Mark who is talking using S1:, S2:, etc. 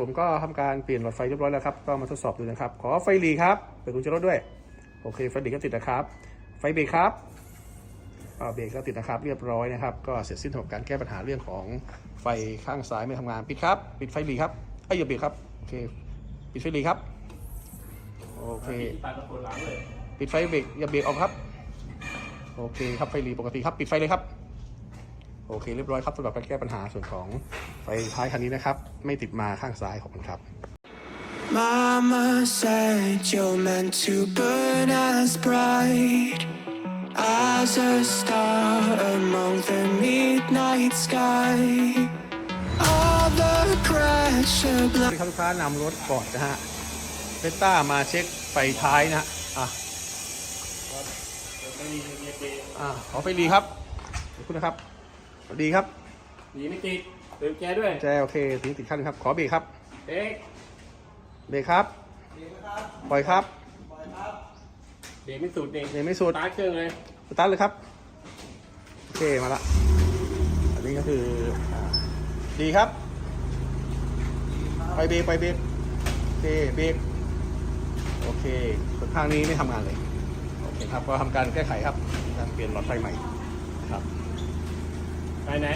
S1: ผมก็ทำการเปลี่ยนหลอดไฟเรียบร้อยแล้วครับ ก็มาทดสอบดูนะครับ ขอไฟหลีครับเปิดกุญแจรถด้วย โอเค ไฟหลีก็ติดนะครับ ไฟเบรกครับเบรกก็ติดนะครับ เรียบร้อยนะครับ ก็เสร็จสิ้นสำหรับการแก้ปัญหาเรื่องของไฟข้างซ้ายไม่ทำงาน ปิดครับ ปิดไฟหลีครับไอ้ยอย่าเบรกครับ โอเค ปิดไฟหลีครับ โอเค ปิดไฟเบรกอย่าเบรกออกครับ โอเคครับ ไฟหลีปกติครับ ปิดไฟเลยครับ โอเคเรียบร้อยครับสำหรับการแก้ปัญหาส่วนของไฟท้ายคันนี้นะครับ ไม่ติดมาข้างซ้ายขอบคุณครับ
S2: Mama said you're meant to burn as bright as a star among the midnight sky. All the pressure
S1: สวัสดีครับลูกค้านำรถก่อนนะฮะเบต้ามาเช็คไฟท้ายนะฮะอะ
S3: ไม่มีเมียเบรก
S1: อะขอไฟดีครับขอบคุณนะครับ สวัสดีครับ
S3: หนีไม่ติดเติมแกด้วย
S1: แจโอเคถึงติดขั้นครับ ขอเบรกครับ
S3: เอ๊ะ
S1: เบรกครับปล่อยครับ
S3: เบรกไม่สุดเอง
S1: เบรกไม่สุด
S3: ตาร์ทเครื่องเลย
S1: สตาร์ทเลยครับ โอเคมาละ อันนี้ก็คืออ่าดีครับ ไปเบรกไปเบรกโอเคเบรกโอเคส่วนข้างนี้ไม่ทำงานเลย โอเคครับ ก็ทำการแก้ไขครับ การเปลี่ยนหลอดไฟใหม่นะครับ
S3: ไปไหน